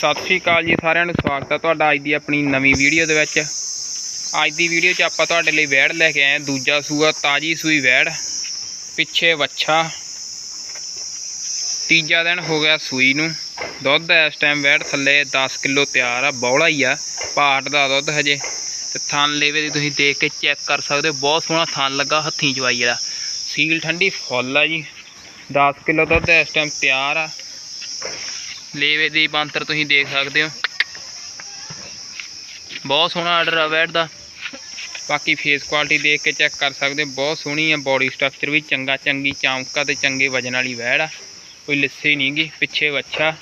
ਸਤਿ ਸ਼੍ਰੀ ਅਕਾਲ ਜੀ ਸਾਰਿਆਂ ਨੂੰ, ਸਵਾਗਤ ਹੈ ਤੁਹਾਡਾ ਅੱਜ ਦੀ ਆਪਣੀ ਨਵੀਂ ਵੀਡੀਓ ਦੇ ਵਿੱਚ। ਅੱਜ ਦੀ ਵੀਡੀਓ 'ਚ ਆਪਾਂ ਤੁਹਾਡੇ ਲਈ ਵੈੜ ਲੈ ਕੇ ਆਏ ਹਾਂ, ਦੂਜਾ ਸੂਆ, ਤਾਜੀ ਸੂਈ ਵੈੜ, ਪਿੱਛੇ ਵੱਛਾ। ਤੀਜਾ ਦਿਨ ਹੋ ਗਿਆ ਸੂਈ ਨੂੰ। ਦੁੱਧ ਇਸ ਟਾਈਮ ਵੈੜ ਥੱਲੇ 10 ਕਿਲੋ ਤਿਆਰ ਆ, ਬੌਲਾ ਹੀ ਆ ਪਾਟ ਦਾ ਦੁੱਧ ਹਜੇ। ਤੇ ਥਣ ਲੇਵੇ ਦੀ ਤੁਸੀਂ ਦੇਖ ਕੇ ਚੈੱਕ ਕਰ ਸਕਦੇ ਹੋ, ਬਹੁਤ ਸੋਹਣਾ ਥਣ ਲੱਗਾ ਹੱਥੀਂ ਚਵਾਈ ਜਿਹੜਾ ਸੀਲ ਠੰਡੀ ਫੁੱਲ ਆ ਜੀ। 10 ਕਿਲੋ ਦੁੱਧ ਇਸ ਟਾਈਮ ਤਿਆਰ ਆ। ਲੇਵੇ ਦੀ ਬੰਤਰ ਤੁਸੀਂ ਦੇਖ ਸਕਦੇ ਹੋ। ਬਹੁਤ ਸੋਹਣਾ ਆਰਡਰ ਆ ਵੈਟ ਦਾ। ਬਾਕੀ ਫੇਸ ਕੁਆਲਿਟੀ ਦੇਖ ਕੇ ਚੈੱਕ ਕਰ ਸਕਦੇ ਹੋ। ਬਹੁਤ ਸੋਹਣੀ ਆ ਬੋਡੀ ਸਟਰਕਚਰ ਵੀ, ਚੰਗਾ, ਚੰਗੀ, ਚਮਕਾ ਤੇ ਚੰਗੇ ਵਜਨ ਵਾਲੀ ਵੈੜ ਆ। ਕੋਈ ਲੱਸੀ ਨਹੀਂ ਗੀ, ਪਿੱਛੇ ਵੱਛਾ।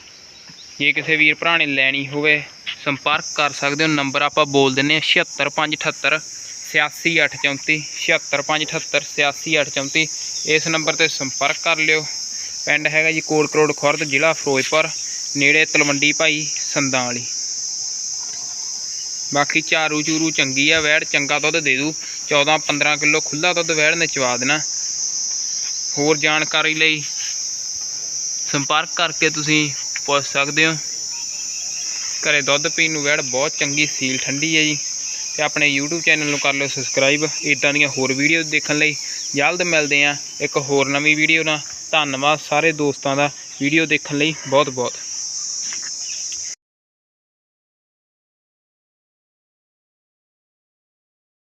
ਜੇ ਕਿਸੇ ਵੀਰ ਭਰਾ ਨੇ ਲੈਣੀ ਹੋਵੇ, ਸੰਪਰਕ ਕਰ ਸਕਦੇ ਹੋ। ਨੰਬਰ ਆਪਾਂ ਬੋਲ ਦਿੰਨੇ ਆ 76578 86834 76578 86834 ਇਸ ਨੰਬਰ ਤੇ ਸੰਪਰਕ ਕਰ ਲਿਓ। ਪਿੰਡ ਹੈਗਾ ਜੀ ਕੋਲ ਕਰੋੜ ਖੁਰਦ, ਜ਼ਿਲ੍ਹਾ ਫਿਰੋਜ਼ਪੁਰ। ਨੇੜੇ ਤਲਵੰਡੀ ਭਾਈ ਸੰਦਾਂ ਵਾਲੀ ਬਾਕੀ ਚਾਰੂ ਚੂਰੂ ਚੰਗੀ ਆ, ਵੈੜ ਚੰਗਾ ਦੁੱਧ ਦੇ ਦੂ। 14 15 ਕਿਲੋ ਖੁੱਲਾ ਦੁੱਧ ਵੈੜ ਨੇ ਚਵਾ ਦੇਣਾ। ਹੋਰ ਜਾਣਕਾਰੀ ਲਈ ਸੰਪਰਕ ਕਰਕੇ ਤੁਸੀਂ ਪੁੱਛ ਸਕਦੇ ਹੋ। ਘਰੇ ਦੁੱਧ ਪੀਣ ਨੂੰ ਵੈੜ ਬਹੁਤ ਚੰਗੀ, ਸੀਲ ਠੰਡੀ ਹੈ ਜੀ। ਤੇ ਆਪਣੇ YouTube ਚੈਨਲ ਨੂੰ ਕਰ ਲਿਓ ਸਬਸਕ੍ਰਾਈਬ ਇਦਾਂ ਦੀਆਂ ਹੋਰ ਵੀਡੀਓ ਦੇਖਣ ਲਈ ਜਲਦ ਮਿਲਦੇ ਆ ਇੱਕ ਹੋਰ ਨਵੀਂ ਵੀਡੀਓ ਨਾਲ। ਧੰਨਵਾਦ ਸਾਰੇ ਦੋਸਤਾਂ ਦਾ। ਵੀਡੀਓ ਦੇਖਣ ਲਈ ਬਹੁਤ ਬਹੁਤ